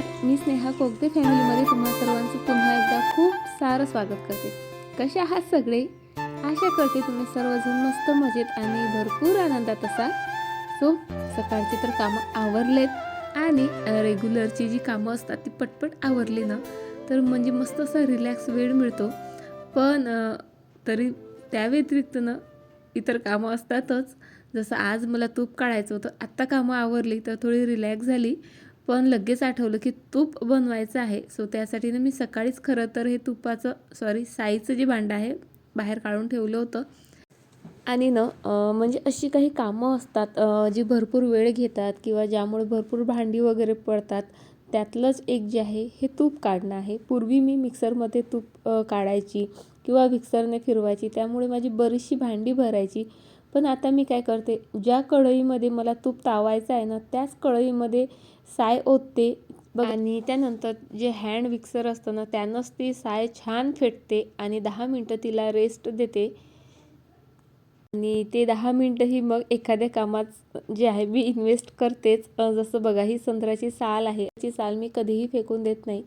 नमस्कार मी स्नेहा कोगदे फॅमिलीमध्ये तुम्हा सर्वांचं पुन्हा एकदा खूप सारं स्वागत करते. कसे आहात सगळे? आशा करते तुम्ही सर्वजण मस्त मजेत आणि भरपूर आनंदात असाल. सो सकाळची तर कामं आवरलेत आणि रेग्युलरची जी कामं असतात ती पटपट आवरली ना तर म्हणजे मस्त असा रिलॅक्स वेळ मिळतो. पण तरी त्या व्यतिरिक्त ना इतर कामं असतातच. जसं आज मला तूप काढायचं होतं आत्ता कामं आवरली तर थोडी रिलॅक्स झाली. पण लगेच आठवलं की तूप बनवायचं आहे. सो त्यासाठी ना मी सकाळीच खरं तर हे तुपाचं सॉरी साईचं जे भांडं आहे बाहेर काढून ठेवलं होतं. आणि ना म्हणजे अशी काही कामं असतात जी भरपूर वेळ घेतात किंवा ज्यामुळे भरपूर भांडी वगैरे पडतात त्यातलंच एक जे आहे हे तूप काढणं आहे. पूर्वी मी मिक्सरमध्ये तूप काढायची किंवा मिक्सरने फिरवायची. त्यामुळे माझी बरीचशी भांडी भरायची. पण आता मी काय करते ज्या कढईमध्ये मला तूप तावायचं आहे ना त्याच कढईमध्ये साय ओतते. बघ आणि त्यानंतर जे हँड मिक्सर असतं ना त्यानंच ती साय छान फेटते आणि दहा मिनटं तिला रेस्ट देते. आणि ते दहा मिनटंही मग एखाद्या कामात जे आहे मी इन्व्हेस्ट करतेच. जसं बघा ही संत्र्याची साल आहे. ती साल मी कधीही फेकून देत नाही.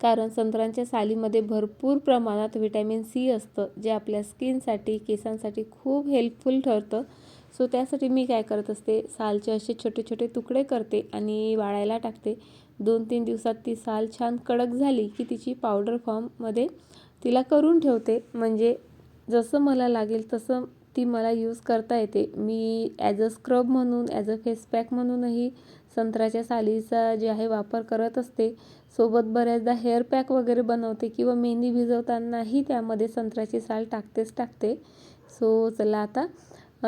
कारण संत्र्यांच्या सालीमध्ये भरपूर प्रमाणात व्हिटॅमिन सी असतं जे आपल्या स्किनसाठी केसांसाठी खूप हेल्पफुल ठरतं. सो त्यासाठी मी काय करत असते सालचे असे छोटे छोटे तुकडे करते आणि वाळायला टाकते. दोन तीन दिवसात ती साल छान कडक झाली की तिची पावडर फॉर्ममध्ये तिला करून ठेवते. म्हणजे जसं मला लागेल तसं ती मला यूज करता येते. मी ॲज अ स्क्रब म्हणून ॲज अ फेस पॅक म्हणूनही संत्र्याच्या सालीचा जे आहे वापर करत असते. सोबत बऱ्याचदा हेअर पॅक वगैरे बनवते किंवा मेहंदी भिजवतानाही त्यामध्ये संत्र्याची साल टाकतेच टाकते. सो चला आता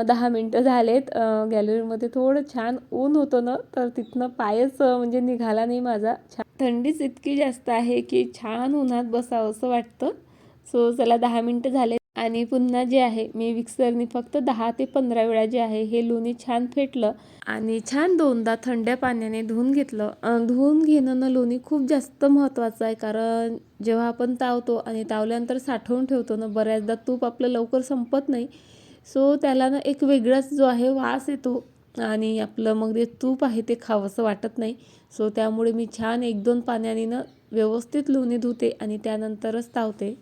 दहा मिनटं झालेत. गॅलरीमध्ये थोडं छान ऊन होतं ना तर तिथनं पायच म्हणजे निघाला नाही माझा. छान थंडीच इतकी जास्त आहे की छान उन्हात बसावं असं वाटतं. सो चला दहा मिनटं झाले आणि पुन्हा जे आहे मी मिक्सरने फक्त दहा ते पंधरा वेळा जे आहे हे लोणी छान फेटलं आणि छान दोनदा थंड्या पाण्याने धुवून घेतलं. धुवून घेणं ना लोणी खूप जास्त महत्त्वाचं आहे कारण जेव्हा आपण तावतो आणि तावल्यानंतर साठवून ठेवतो ना बऱ्याचदा तूप आपलं लवकर संपत नाही. सो त्याला ना एक वेगळाच जो आहे वास येतो आणि आपलं मग जे तूप आहे ते खावंसं वाटत नाही. सो त्यामुळे मी छान एक दोन पाण्याने ना व्यवस्थित लोणी धुते आणि त्यानंतरच तावते.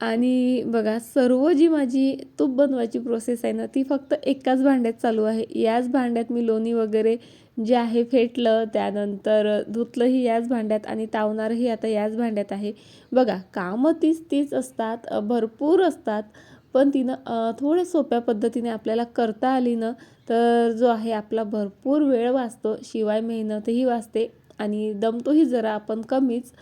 आणि बघा सर्व जी माझी तूप बनवायची प्रोसेस आहे ना ती फक्त एकाच भांड्यात चालू आहे. याच भांड्यात मी लोणी वगैरे जे आहे फेटलं त्यानंतर धुतलंही याच भांड्यात आणि तावणारही आता याच भांड्यात आहे. बघा कामं तीच तीच असतात भरपूर असतात पण तिनं थोड्या सोप्या पद्धतीने आपल्याला करता आली ना तर जो आहे आपला भरपूर वेळ वाचतो. शिवाय मेहनतही वाचते आणि दमतोही जरा आपण कमीच.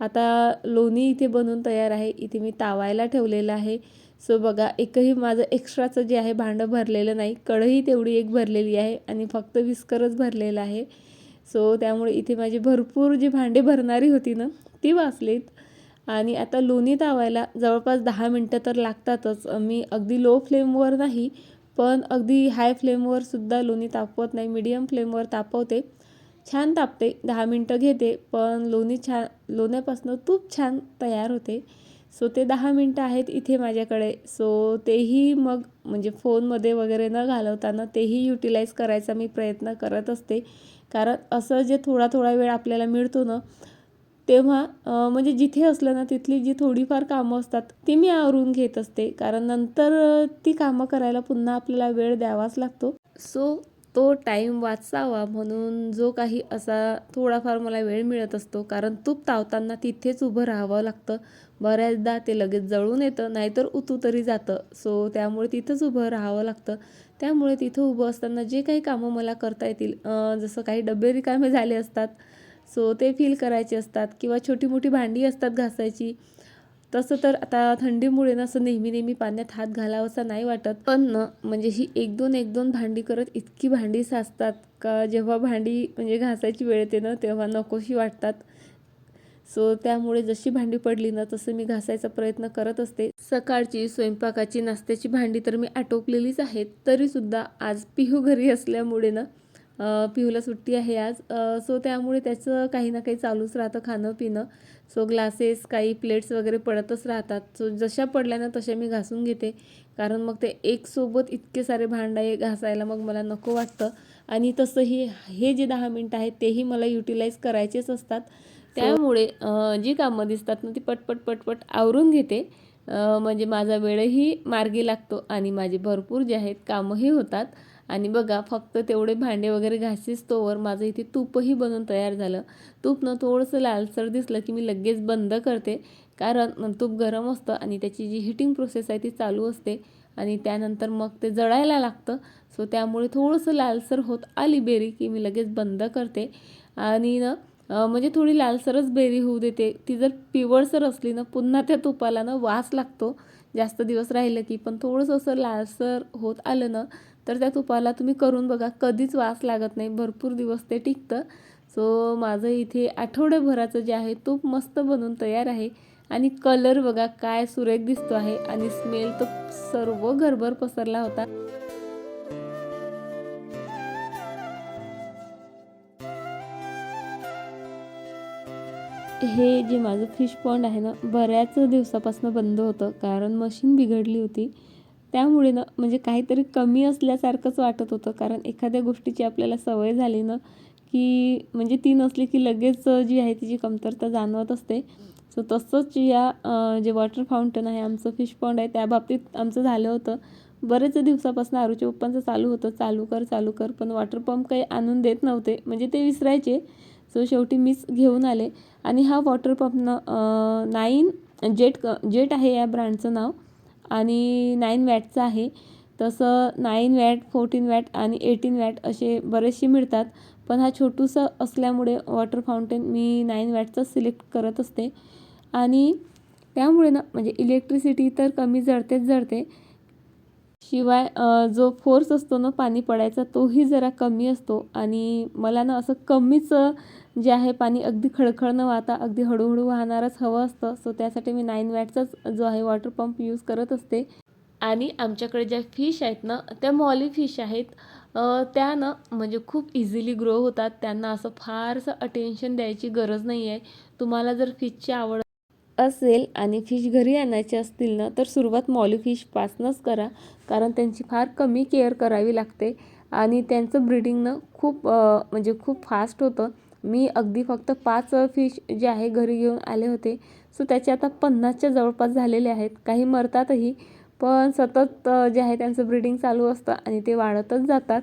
आता लोणी इथे बनवून तयार आहे. इथे मी तावायला ठेवलेलं आहे. सो बघा एकही माझं एक्स्ट्राचं जे आहे भांडं भरलेलं नाही. कढई तेवढी एक भरलेली आहे आणि फक्त विस्करच भरलेलं आहे. सो त्यामुळे इथे माझी भरपूर जी भांडे भरणारी होती ना ती वाचलीत. आणि आता लोणी तावायला जवळपास दहा मिनटं तर लागतातच. मी अगदी लो फ्लेमवर नाही पण अगदी हाय फ्लेमवर सुद्धा लोणी तापवत नाही. मीडियम फ्लेमवर तापवते. छान तापते. दहा मिनटं घेते पण लोणी छान लोण्यापासून तूप छान तयार होते. सो ते दहा मिनटं आहेत इथे माझ्याकडे. सो तेही मग म्हणजे फोनमध्ये वगैरे न घालवताना तेही युटिलाइज करायचा मी प्रयत्न करत असते. कारण असं जे थोडा थोडा वेळ आपल्याला मिळतो ना तेव्हा म्हणजे जिथे असलं ना तिथली जी थोडीफार कामं असतात ती मी आवरून घेत असते. कारण नंतर ती कामं करायला पुन्हा आपल्याला वेळ द्यावाच लागतो. सो तो टाईम वाचावा म्हणून जो काही असा थोडाफार मला वेळ मिळत असतो. कारण तूप तावताना तिथेच उभं राहावं लागतं. बऱ्याचदा ते लगेच जळून येतं नाहीतर उतू तरी जातं. सो त्यामुळे तिथंच उभं राहावं लागतं. त्यामुळे तिथं उभं असताना जे काही कामं मला करता येतील जसं काही डबे रिकामे झाले असतात सो ते फील करायचे असतात किंवा छोटी मोठी भांडी असतात घासायची तसं तर आता थंडीमुळे ना असं नेहमी नेहमी पाण्यात हात घालावासा नाही वाटत. पण ना म्हणजे ही एक दोन एक दोन भांडी करत इतकी भांडी साचतात का जेव्हा भांडी म्हणजे घासायची वेळ येते ना तेव्हा नकोशी वाटतात. सो त्यामुळे जशी भांडी पडली ना तसं मी घासायचा प्रयत्न करत असते. सकाळची स्वयंपाकाची नाश्त्याची भांडी तर मी आटोपलेलीच आहेत. तरीसुद्धा आज पिहू घरी असल्यामुळे ना पिहूला सुट्टी आहे आज. सो त्यामुळे त्याचं काही ना काही चालूच राहतं खाणं पिणं सो ग्लासेस काही प्लेट्स वगैरे पडतच राहतात. सो जशा पडल्या ना तशा मी घासून घेते. कारण मग ते एक सोबत इतके सारे भांडे घासायला मग मला नको वाटतं. आणि तसंही हे जे दहा मिनटं आहेत तेही मला युटिलाइज करायचेच असतात. त्यामुळे जी कामं दिसतात ना ती पटपट पटपट आवरून घेते. म्हणजे माझा वेळही मार्गी लागतो आणि माझे भरपूर जे आहेत कामंही होतात. आणि बघा फक्त तेवढे भांडे वगैरे घासीस तोवर माझं इथे तूपही बनवून तयार झालं. तूप ना थोडंसं लालसर दिसलं की मी लगेच बंद करते कारण तूप गरम असतं आणि त्याची जी हिटिंग प्रोसेस आहे ती चालू असते आणि त्यानंतर मग ते जळायला लागतं. सो त्यामुळे थोडंसं लालसर होत आली बेरी की मी लगेच बंद करते. आणि ना म्हणजे थोडी लालसरच बेरी होऊ देते. ती जर पिवळसर असली ना पुन्हा त्या तुपाला ना वास लागतो. जास्त दिवस राहिलं की पण थोडंसं असं लालसर होत आलं ना तर त्या तुपाला तुम्ही करून बघा कधीच वास लागत नाही भरपूर दिवस ते टिकतं. सो माझं इथे आठवड्याभराचं जे आहे तूप मस्त बनून तयार आहे. आणि कलर बघा काय सुरेख दिसतो आहे. आणि स्मेल तर सर्व घरभर पसरला होता. हे जे माझं फिश पॉन्ड आहे ना बऱ्याच दिवसापासून बंद होतं. कारण मशीन बिघडली होती. त्यामुळे ना म्हणजे काहीतरी कमी असल्यासारखंच वाटत होतं. कारण एखाद्या गोष्टीची आपल्याला सवय झाली ना की म्हणजे ती नसली की लगेच जी आहे तिची कमतरता जाणवत असते. सो तसंच या जे वॉटर फाउंटन आहे आमचं फिश पॉन्ड आहे त्या बाबतीत आमचं झालं होतं. बरेच दिवसापासून आरूच्या पप्पांचं चालू होतं. चालू कर चालू कर पण वॉटर पंप काही आणून देत नव्हते. म्हणजे ते विसरायचे. सो शेवटी मीच घेऊन आले. आणि हा वॉटर पंपनं नाईन जेट क जेट आहे या ब्रँडचं नाव. आणि नाईन वॅटचं आहे. तसं नाईन वॅट फोर्टीन वॅट आणि एटीन वॅट असे बरेचसे मिळतात. पण हा छोटूसा असल्यामुळे वॉटर फाउंटेन मी नाईन वॅटचाच सिलेक्ट करत असते. आणि त्यामुळे ना म्हणजे इलेक्ट्रिसिटी तर कमी जळतेच जळते. शिवाय जो फोर्स असतो ना पाणी पडायचा तोही जरा कमी असतो. आणि मला ना असं कमीच जे आहे पाणी अगदी खळखळ न वाहता अगदी हळूहळू वाहणारच हवं असतं. सो त्यासाठी मी नाईन वॅटचाच जो आहे वॉटर पंप यूज करत असते. आणि आमच्याकडे ज्या फिश आहेत ना त्या मॉली फिश आहेत. त्या ना म्हणजे खूप इझिली ग्रो होतात. त्यांना असं फारसं अटेन्शन द्यायची गरज नाही आहे तुम्हाला जर फिशची आवड असेल आणि फिश घरी आणायचे असतील ना तर सुरुवात मॉली फिशपासूनच करा. कारण त्यांची फार कमी केअर करावी लागते. आणि त्यांचं ब्रीडिंगनं खूप म्हणजे खूप फास्ट होतं. मी अगदी फक्त पाच फिश जे आहे घरी घेऊन आले होते. सो त्याचे आता पन्नासच्या जवळपास झालेले आहेत. काही मरतातही. पण सतत जे आहे त्यांचं ब्रीडिंग चालू असतं आणि ते वाढतच जातात.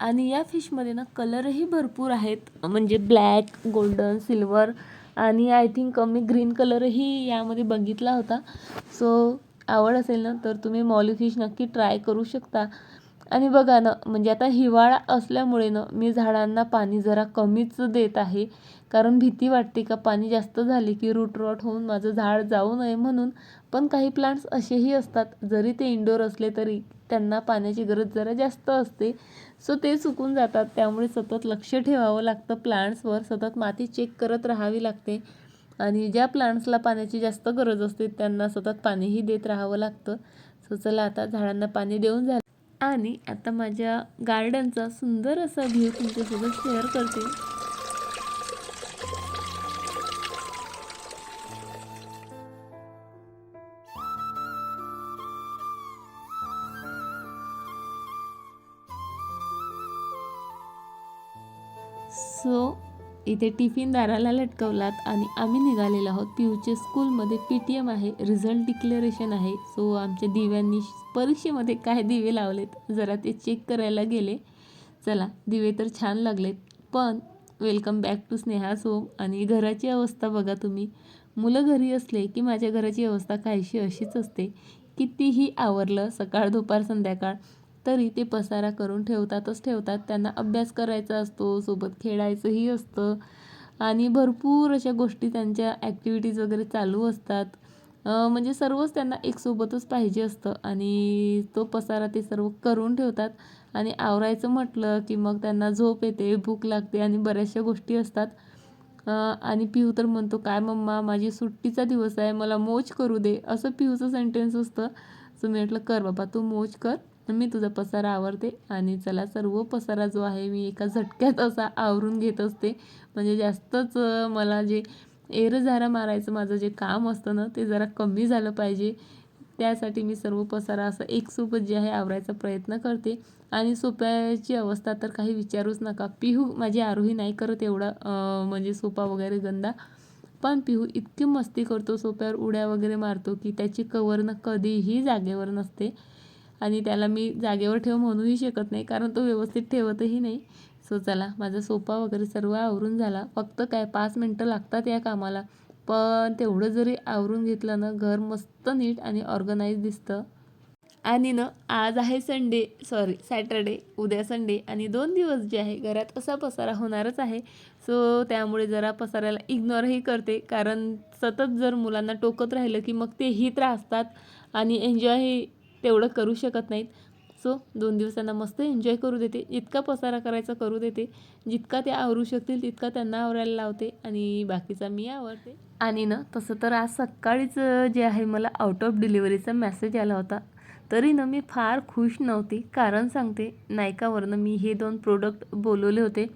आणि या फिशमध्ये ना कलरही भरपूर आहेत. म्हणजे ब्लॅक गोल्डन सिल्वर आणि आय थिंक मी ग्रीन कलरही यामध्ये बघितला होता. सो आवड असेल ना तर तुम्ही मॉली फिश नक्की ट्राय करू शकता. आणि बघा ना म्हणजे आता हिवाळा असल्यामुळे ना मी झाडांना पाणी जरा कमीच देत आहे. कारण भीती वाटते का पाणी जास्त झाले की रूट रॉट होऊन माझं झाड जाऊ नये म्हणून. पण काही प्लांट्स असेही असतात जरी ते इंडोर असले तरी त्यांना पाण्याची गरज जरा जास्त असते. सो ते सुकून जातात. त्यामुळे सतत लक्ष ठेवावं लागतं. प्लांट्सवर सतत माती चेक करत राहावी लागते. आणि ज्या प्लांट्सला पाण्याची जास्त गरज असते त्यांना सतत पाणीही देत राहावं लागतं. सो चला आता झाडांना पाणी देऊन झालं. आणि आता माझ्या गार्डनचा सुंदर असा व्ह्यू तुमच्यासोबत शेअर करते. सो इथे टिफिन दाराला लटकवलात आणि आम्ही निघालेलो आहोत. पियूचे स्कूलमध्ये पी टी एम आहे रिझल्ट डिक्लेरेशन आहे. सो आमच्या दिव्यांनी परीक्षेमध्ये काय दिवे लावलेत जरा ते चेक करायला गेले. चला दिवे तर छान लागलेत पण welcome back to Sneha Som. आणि घराची अवस्था बघा तुम्ही. मुलं घरी असले की माझ्या घराची अवस्था काहीशी अशीच असते. कितीही आवरलं सकाळ दुपार संध्याकाळ तरी ते पसारा करून ठेवतातच ठेवतात. त्यांना अभ्यास करायचा असतो सोबत खेळायचंही असतं. आणि भरपूर अशा गोष्टी त्यांच्या ॲक्टिव्हिटीज वगैरे चालू असतात. म्हणजे सर्वच त्यांना एकसोबतच पाहिजे असतं. आणि तो पसारा ते सर्व करून ठेवतात. आणि आवरायचं म्हटलं की मग त्यांना झोप येते भूक लागते आणि बऱ्याचशा गोष्टी असतात. आणि पिहू तर म्हणतो काय मम्मा माझी सुट्टीचा दिवस आहे मला मोज करू दे. असं पिहूचं सेंटेन्स असतं. सो मी म्हटलं कर बाबा तू मोज कर. मी तुझा पसारा आवरते आणि चला सर्व पसारा जो आहे मी एका झटक्यात असा आवरून घेत असते. म्हणजे जास्तच मला जे एरझारा मारायचं माझं जे काम असतं ना ते जरा कमी झालं पाहिजे. त्यासाठी मी सर्व पसारा असं एकसोबत जे आहे आवरायचा प्रयत्न करते. आणि सोप्याची अवस्था तर काही विचारूच नका. पिहू माझी आरोही नाही करत एवढा म्हणजे सोपा वगैरे गंदा. पण पिहू इतकी मस्ती करतो सोप्यावर उड्या वगैरे मारतो की त्याची कवरनं कधीही जागेवर नसते. आणि त्याला मी जागेवर ठेव म्हणूही शकत नाही कारण तो व्यवस्थित ठेवतही नाही. सो चला माझा सोफा वगैरे सर्व आवरून झाला. फक्त काय पाच मिनटं लागतात या कामाला. पण तेवढं जरी आवरून घेतलं ना घर मस्त नीट आणि ऑर्गनाईज दिसतं. आणि ना आज आहे संडे सॉरी सॅटरडे उद्या संडे आणि दोन दिवस जे आहे घरात असा पसारा होणारच आहे. सो त्यामुळे जरा पसाऱ्याला इग्नोरही करते कारण सतत जर मुलांना टोकत राहिलं की मग तेही त्रासतात आणि एन्जॉयही तेवढं करू शकत नाहीत. सो दोन दिवसांना मस्त एन्जॉय करू देते. जितका पसारा करायचा करू देते. जितका ते आवरू शकतील तितका त्यांना आवरायला लावते आणि बाकीचा मी आवरते. आणि ना तसं तर आज सकाळीच जे आहे मला आउट ऑफ डिलिव्हरीचा मेसेज आला होता. तरी ना मी फार खुश नव्हती. कारण सांगते नायकावरनं मी हे दोन प्रोडक्ट बोलवले होते.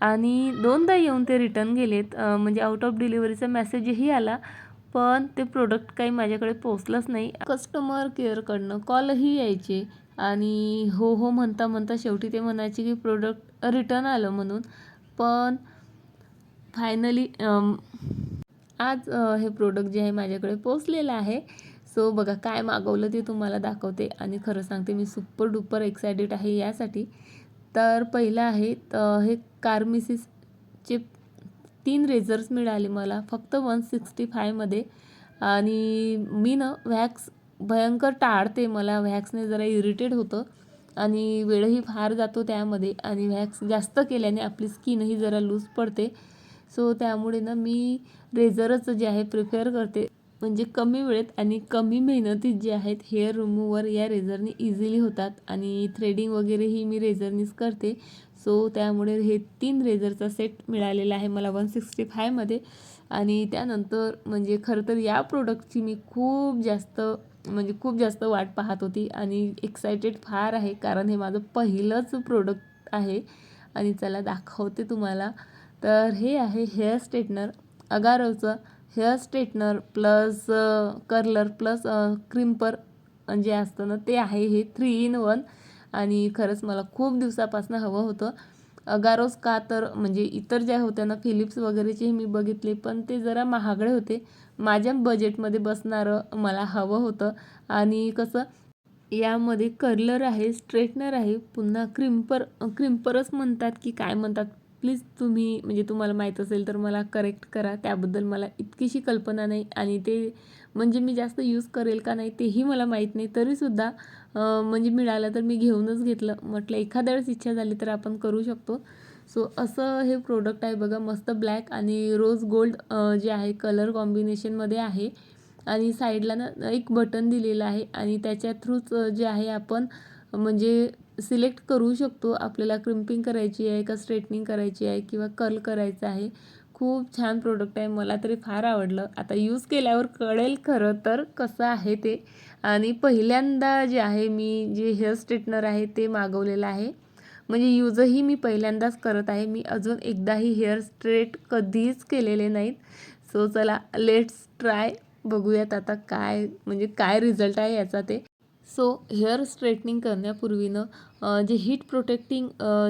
आणि दोनदा येऊन ते रिटर्न गेलेत. म्हणजे आउट ऑफ डिलिव्हरीचा मेसेजही आला. पण ते प्रोडक्ट काही माझ्याकडे पोचलंच नाही. कस्टमर केअरकडनं कॉलही यायचे आणि हो हो म्हणता म्हणता शेवटी ते म्हणायचे की प्रोडक्ट रिटर्न आलं म्हणून. पण फायनली आज हे प्रोडक्ट जे आहे माझ्याकडे पोचलेलं आहे. सो बघा काय मागवलं ते तुम्हाला दाखवते आणि खरं सांगते मी सुपर डुपर एक्सायटेड आहे यासाठी. तर पहिलं आहे तर हे कार्मिसिसचे तीन रेझर्स मिळाले मला. फक्त वन सिक्स्टी फायमध्ये आणि मी ना व्हॅक्स भयंकर टाळते. मला व्हॅक्सने जरा इरिटेड होतं. आणि वेळही फार जातो त्यामध्ये. आणि व्हॅक्स जास्त केल्याने आपली स्किनही जरा लूज पडते. सो त्यामुळे ना मी रेझरच जे आहे प्रिफेअर करते. म्हणजे कमी वेळेत आणि कमी मेहनतीत जे आहेत हेअर रिमूवर या रेझरने इझिली होतात. आणि थ्रेडिंग वगैरेही मी रेझरनीच करते. सो त्यामुळे हे तीन रेझरचा सेट मिळालेला आहे मला वन सिक्स्टी फायमध्ये आणि त्यानंतर म्हणजे खरं तर या प्रोडक्टची मी खूप जास्त म्हणजे खूप जास्त वाट पाहत होती आणि एक्सायटेड फार आहे कारण हे माझं पहिलंच प्रोडक्ट आहे आणि चला दाखवते तुम्हाला. तर हे आहे hair straightener. अगारवचं hair straightener plus curler plus crimper जे असतं ना ते आहे हे थ्री इन वन आणि खरंच मला खूप दिवसापासून हवं होतं. अगारोज का तर म्हणजे इतर ज्या होत्या ना फिलिप्स वगैरेचे मी बघितले पण ते जरा महागडे होते. माझ्या बजेटमध्ये बसणारं मला हवं होतं. आणि कसं यामध्ये कर्लर आहे स्ट्रेटनर आहे पुन्हा क्रिम्पर क्रिम्परच म्हणतात की काय म्हणतात? प्लीज तुम्ही म्हणजे तुम्हाला माहीत असेल तर मला करेक्ट करा. त्याबद्दल मला इतकीशी कल्पना नाही आणि ते म्हणजे मी जास्त यूज करेल का नाही तेही मला माहीत नाही. तरीसुद्धा म्हणजे मिळालं तर मी घेऊनच घेतलं. म्हटलं एखाद्या वेळेस इच्छा झाली तर आपण करू शकतो. सो असं हे प्रोडक्ट आहे बघा मस्त ब्लॅक आणि रोज गोल्ड जे आहे कलर कॉम्बिनेशनमध्ये आहे. आणि साईडला ना एक बटन दिलेलं आहे आणि त्याच्या थ्रूच जे आहे आपण म्हणजे सिलेक्ट करू शकतो. आपल्याला क्रिम्पिंग करायची आहे का स्ट्रेटनिंग करायची आहे किंवा कर्ल करायचं आहे. खूप छान प्रोडक्ट आहे. मला तरी फार आवडलं. आता यूज केल्यावर कळेल खरं तर कसं आहे ते. आणि पहिल्यांदा जे आहे मी जे हेअर स्ट्रेटनर आहे ते मागवलेलं आहे. म्हणजे यूजही मी पहिल्यांदाच करत आहे. मी अजून एकदाही हेअर स्ट्रेट कधीच केलेले नाहीत. सो चला लेट्स ट्राय बघूयात आता काय म्हणजे काय रिझल्ट आहे याचा ते. सो हेअर स्ट्रेटनिंग करण्यापूर्वीनं जे हीट प्रोटेक्टिंग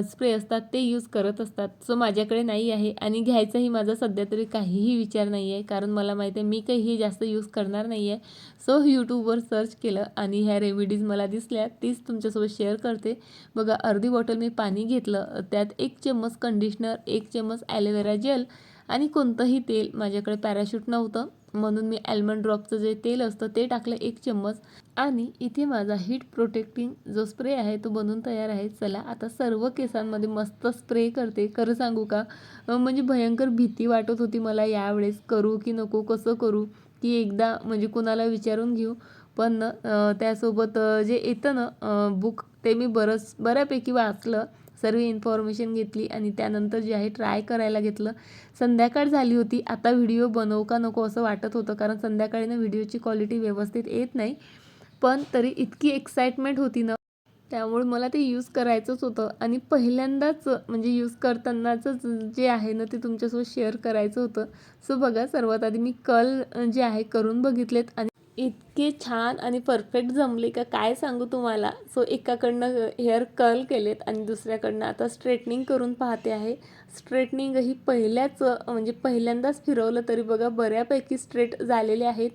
स्प्रे असतात ते यूज करत असतात. सो माझ्याकडे नाही आहे आणि घ्यायचाही माझा सध्या तरी काहीही विचार नाही आहे. कारण मला माहिती आहे मी काही हे जास्त यूज करणार नाही आहे. सो यूट्यूबवर सर्च केलं आणि ह्या रेमेडीज मला दिसल्या. तीच तुमच्यासोबत शेअर करते. बघा अर्धी बॉटल मी पाणी घेतलं. त्यात एक चम्मच कंडिशनर एक चम्मच ॲलोवेरा जेल आणि कोणतंही तेल माझ्याकडे पॅराशूट नव्हतं. म्हणून मी ॲल्मंड ड्रॉपचं जे तेल असतं ते टाकलं एक चम्मच. आणि इथे माझा हीट प्रोटेक्टिंग जो स्प्रे आहे तो बनून तयार आहे. चला आता सर्व केसांमध्ये मस्त स्प्रे करते. खरं सांगू का? म्हणजे भयंकर भीती वाटत होती मला यावेळेस. करू की नको कसं करू? की एकदा म्हणजे कोणाला विचारून घेऊ. पण त्यासोबत जे येतं ना बुक ते मी बरंच बऱ्यापैकी वाचलं. सर्व इन्फॉर्मेशन घेतली आणि त्यानंतर जे आहे ट्राय करायला घेतलं. संध्याकाळ झाली होती. आता व्हिडिओ बनवू का नको असं वाटत होतं कारण संध्याकाळी ना व्हिडिओची क्वालिटी व्यवस्थित येत नाही. पण तरी इतकी एक्साइटमेंट होती ना. त्यामुळे मला ते यूज करायचंच होतं. आणि पहिल्यांदाच म्हणजे यूज करतानाचंच जे आहे ना ते तुमच्यासोबत शेअर करायचं होतं. सो बघा सर्वात आधी मी कल जे आहे करून बघितलेत. आणि इतके छान आणि परफेक्ट जमले का काय सांगू तुम्हाला? सो एकाकडनं हेअर कर्ल केलेत आणि दुसऱ्याकडनं आता स्ट्रेटनिंग करून पाहते आहे. स्ट्रेटनिंग ही पहिल्याच म्हणजे पहिल्यांदाच फिरवलं तरी बघा बऱ्यापैकी स्ट्रेट झालेले आहेत.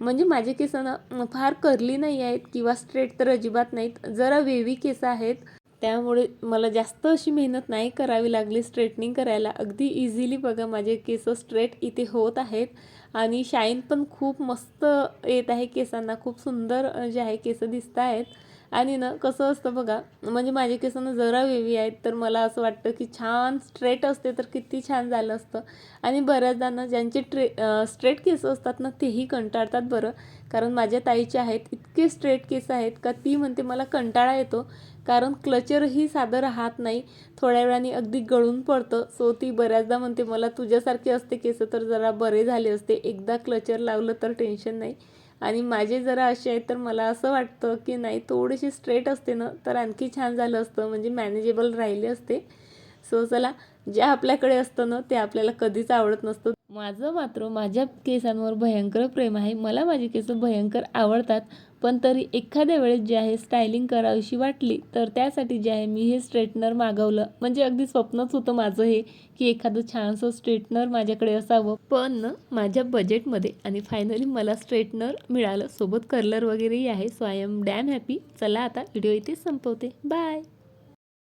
म्हणजे माझे केस ना फार करली नाही आहेत किंवा स्ट्रेट तर अजिबात नाहीत. जरा वेवी केस आहेत. त्यामुळे मला जास्त अशी मेहनत नाही करावी लागली स्ट्रेटनिंग करायला. अगदी इझिली बघा माझे केस स्ट्रेट इथे होत आहेत. आणि शाईन पण खूप मस्त येत आहे केसांना. खूप सुंदर जे आहे केस दिसत आहेत आणि ना कसं असतं बघा म्हणजे माझे केस ना जरा वेवी आहेत तर मला असं वाटतं की छान स्ट्रेट असते तर किती छान झालं असतं. आणि बऱ्याचदा ना ज्यांचे ट्रे स्ट्रेट केस असतात ना तेही कंटाळतात बरं. कारण माझ्या ताईचे आहेत इतके स्ट्रेट केस आहेत का ती म्हणते मला कंटाळा येतो कारण क्लचरही साधं राहत नाही. थोड्या वेळाने अगदी गळून पडतं. सो ती बऱ्याचदा म्हणते मला तुझ्यासारखे असते केस तर जरा बरे झाले असते. एकदा क्लचर लावलं तर टेन्शन नाही. आणि माझे जरा असे आहेत तर मला असं वाटतं की नाही थोडीशी स्ट्रेट असते ना तर आणखी छान झालं असतं म्हणजे मॅनेजेबल राहिले असते. सो चला जे आपल्याकडे असतं ना ते आपल्याला कधीच आवडत नसतं. माझं मात्र माझ्या केसांवर भयंकर प्रेम आहे. मला माझी केस भयंकर आवडतात. पण तरी एखाद्या वेळेस जे आहे स्टायलिंग करावीशी वाटली तर त्यासाठी जे आहे मी हे स्ट्रेटनर मागवलं. म्हणजे अगदी स्वप्नच होतं माझं हे की एखादं छानसं स्ट्रेटनर माझ्याकडे असावं. पण माझ्या बजेटमध्ये आणि फायनली मला स्ट्रेटनर मिळालं. सोबत कलर वगैरेही आहे so I am damn happy चला आता व्हिडिओ इथे संपवते. बाय